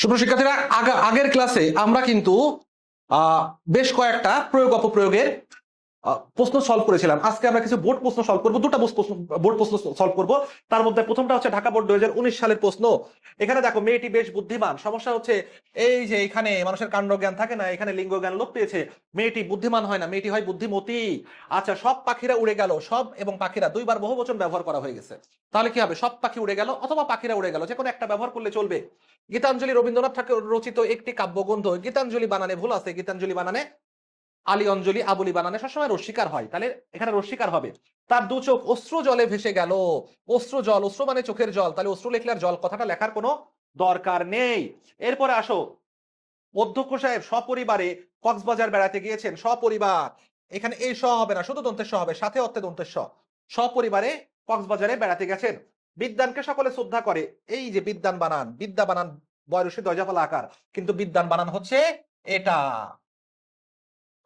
সুপ্রিয় শিক্ষার্থীরা আগা- আগের ক্লাসে আমরা কিন্তু বেশ কয়েকটা প্রয়োগ অপপ্রয়োগের প্রশ্ন সলভ করেছিলাম। আজকে আমরা কিছু বোর্ড প্রশ্ন সলভ করব, দুটা বোর্ড প্রশ্ন সলভ করব। তার মধ্যে প্রথমটা হচ্ছে ঢাকা বোর্ড দুই হাজার উনিশ সালের প্রশ্ন। এখানে দেখো, মেয়েটি বেশ বুদ্ধিমান। সমস্যা হচ্ছে, এই যে এখানে মানুষের কাণ্ড জ্ঞান থাকে না, এখানে লিঙ্গ জ্ঞান লোপ পেয়েছে। মেয়েটি বুদ্ধিমান হয় না, মেয়েটি হয় বুদ্ধিমতী। আচ্ছা সব পাখিরা উড়ে গেল। সব এবং পাখিরা, দুইবার বহু বচন ব্যবহার করা হয়ে গেছে। তাহলে কি হবে? সব পাখি উড়ে গেল অথবা পাখিরা উড়ে গেল? যে কোনো একটা ব্যবহার করলে চলবে। গীতাঞ্জলি রবীন্দ্রনাথ ঠাকুর রচিত একটি কাব্যগ্রন্থ, গীতাঞ্জলি বানানে ভুল আছে, গীতাঞ্জলি বানানে আলী অঞ্জলি আবুলি বানানে সবসময় রস্বীকার হয়। তাহলে এখানে রস্বীকার হবে। তার দু চোখ অস্ত্র জলে ভেসে গেল। অস্ত্র জল অস্ত্র মানে চোখের জল। তাহলে অস্ত্র লেখলে জল কথাটা লেখার কোনো দরকার নেই। এরপরে আসো। অধ্যক্ষ সাহেব, সপরিবারে কক্সবাজার বেড়াতে গিয়েছেন। সপরিবার। এখানে এই স হবে না, শুধু দন্তের স হবে, সাথে অর্থে দন্তের স সপরিবারে কক্সবাজারে বেড়াতে গেছেন। বিদ্যানকে সকলে শ্রদ্ধা করে, এই যে বিদ্যান বানান, বিদ্যা বানান বয়সী দরজাফলা আকার, কিন্তু বিদ্যান বানান হচ্ছে এটা।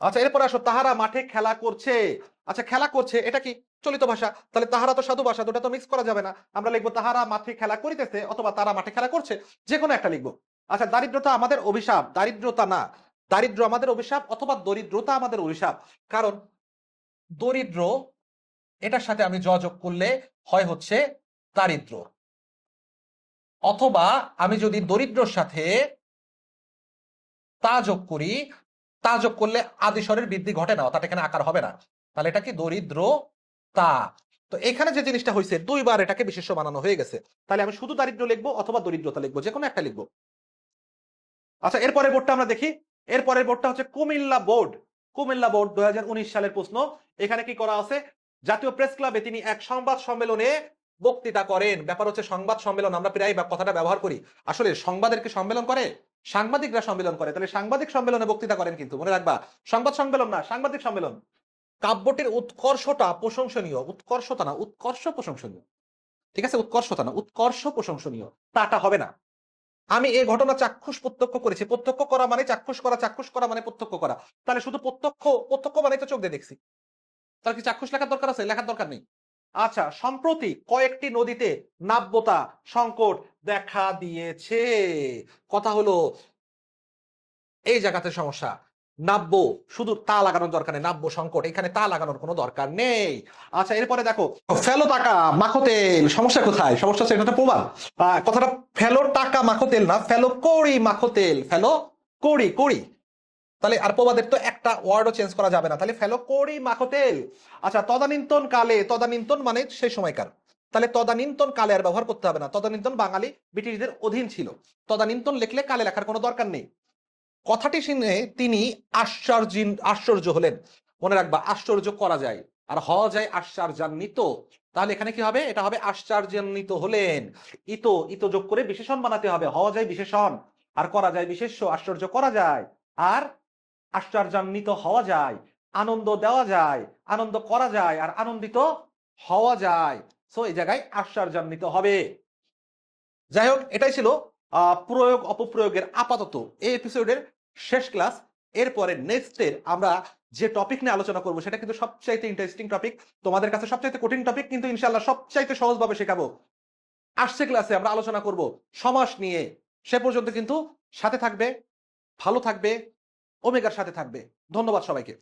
আচ্ছা এরপর আসো, তাহারা মাঠে খেলা করছে। আচ্ছা খেলা করছে, এটা কি? চলিত ভাষা। তাহলে তাহারা তো সাধু ভাষা, দুটা তো মিক্স করা যাবে না। আমরা লিখব, তাহারা মাঠে খেলা করিতেছে অথবা তারা মাঠে খেলা করছে যে কোনো একটা লিখব। আচ্ছা দারিদ্রতা আমাদের অভিশাপ। দারিদ্রতা না। দারিদ্র আমাদের অভিশাপ অথবা দরিদ্রতা আমাদের অভিশাপ। কারণ দরিদ্র, এটার সাথে আমি যোগ করলে হয় হচ্ছে দারিদ্র। অথবা আমি যদি দরিদ্রর সাথে তা যোগ করি তা যোগ করলে আদিস্বরের বৃদ্ধি ঘটে না, অর্থাৎ এখানে আকার হবে না। তাহলে এটা কি দরিদ্র তা তো এখানে যে জিনিসটা হয়েছে দুইবার এটাকে বিশেষ্য বানানো হয়ে গেছে। তাহলে আমি শুধু দারিদ্র লিখব অথবা দরিদ্রতা লিখব, যে কোনো একটা লিখব। আচ্ছা এরপরের বোর্ডটা আমরা দেখি। এরপরের বোর্ডটা হচ্ছে কুমিল্লা বোর্ড। কুমিল্লা বোর্ড, দুই হাজার উনিশ সালের প্রশ্ন। এখানে কি করা আছে? জাতীয় প্রেস ক্লাবে তিনি এক সংবাদ সম্মেলনে বক্তৃতা করেন। ব্যাপার হচ্ছে সংবাদ সম্মেলন, আমরা প্রায় কথাটা ব্যবহার করি। আসলে সংবাদের কি সম্মেলন করে? সাংবাদিকরা সম্মেলন করে, তাহলে সাংবাদিক সম্মেলনে বক্তৃতা করেন কিন্তু, মনে রাখবা। সংবাদ সম্মেলন না, সাংবাদিক সম্মেলন। কাব্যটির উৎকর্ষটা প্রশংসনীয়, উৎকর্ষতা না, উৎকর্ষ প্রশংসনীয়। ঠিক আছে? উৎকর্ষতা না, উৎকর্ষ প্রশংসনীয়। তাটা হবে না। আমি এই ঘটনা চাক্ষুষ প্রত্যক্ষ করেছি। প্রত্যক্ষ করা মানে চাক্ষুষ করা চাক্ষুষ করা মানে প্রত্যক্ষ করা। তাহলে শুধু প্রত্যক্ষ প্রত্যক্ষ মানে তো চোখ দিয়ে দেখছি। তাহলে কি চাক্ষুষ লেখার দরকার আছে? লেখার দরকার নেই। আচ্ছা সম্প্রতি কয়েকটি নদীতে নাব্যতা সংকট দেখা দিয়েছে। কথা হলো, এই জায়গাতে সমস্যা। নাব্য, শুধু তা লাগানোর দরকার নেই, নাব্য সংকট, এখানে তা লাগানোর কোনো দরকার নেই। আচ্ছা এরপরে দেখো ফেলো টাকা মাখো তেল সমস্যা কোথায়? সমস্যা হচ্ছে এটা প্রমাণ। কথাটা ফেলো টাকা মাখো তেল না, ফেলো কড়ি মাখো তেল ফেলো কড়ি কড়ি। তাহলে আর প্রবাদের তো একটা ওয়ার্ডও চেঞ্জ করা যাবে না। তাহলে ফেলো কড়ি মাখো তেল। আচ্ছা তদানীন্তন কালে, তদানীন্তন মানে সেই সময়কার। তাহলে তদানীন্তন কালে আর ব্যবহার করতে হবে না। তদানীন্তন বাঙালি, ব্রিটিশদের অধীন ছিল। তদানীন্তন লিখলে কালে লেখার কোনো দরকার নেই। কথাটি শুনে তিনি আশ্চর্য আশ্চর্য হলেন। মনে রাখবা, আশ্চর্য করা যায়। আর হওয়া যায় আশ্চর্যান্বিত। তাহলে এখানে কি হবে? এটা হবে আশ্চর্যান্বিত হলেন। ইতো ইতো যোগ করে বিশেষণ বানাতে হবে। হওয়া যায় বিশেষণ। আর করা যায় বিশেষ্য। আশ্চর্য করা যায়। আর আশ্চর্যান্বিত হওয়া যায়, আনন্দ দেওয়া যায়, আনন্দ করা যায় আর আনন্দিত হওয়া যায়। সো এই জায়গায় আশ্চর্যান্বিত হবে। যাই হোক, এটাই ছিল প্রয়োগ অপপ্রয়োগের আপাতত। এই এপিসোডের শেষ ক্লাস এরপরে নেক্সটের আমরা যে টপিক নিয়ে আলোচনা করব, সেটা কিন্তু সবচাইতে ইন্টারেস্টিং টপিক তোমাদের কাছে সবচাইতে কঠিন টপিক কিন্তু ইনশাল্লাহ সবচাইতে সহজভাবে শেখাবো। আসছে ক্লাসে আমরা আলোচনা করব সমাস নিয়ে। সে পর্যন্ত কিন্তু সাথে থাকবে, ভালো থাকবে ওমেগার সাথে থাকবে। ধন্যবাদ সবাইকে।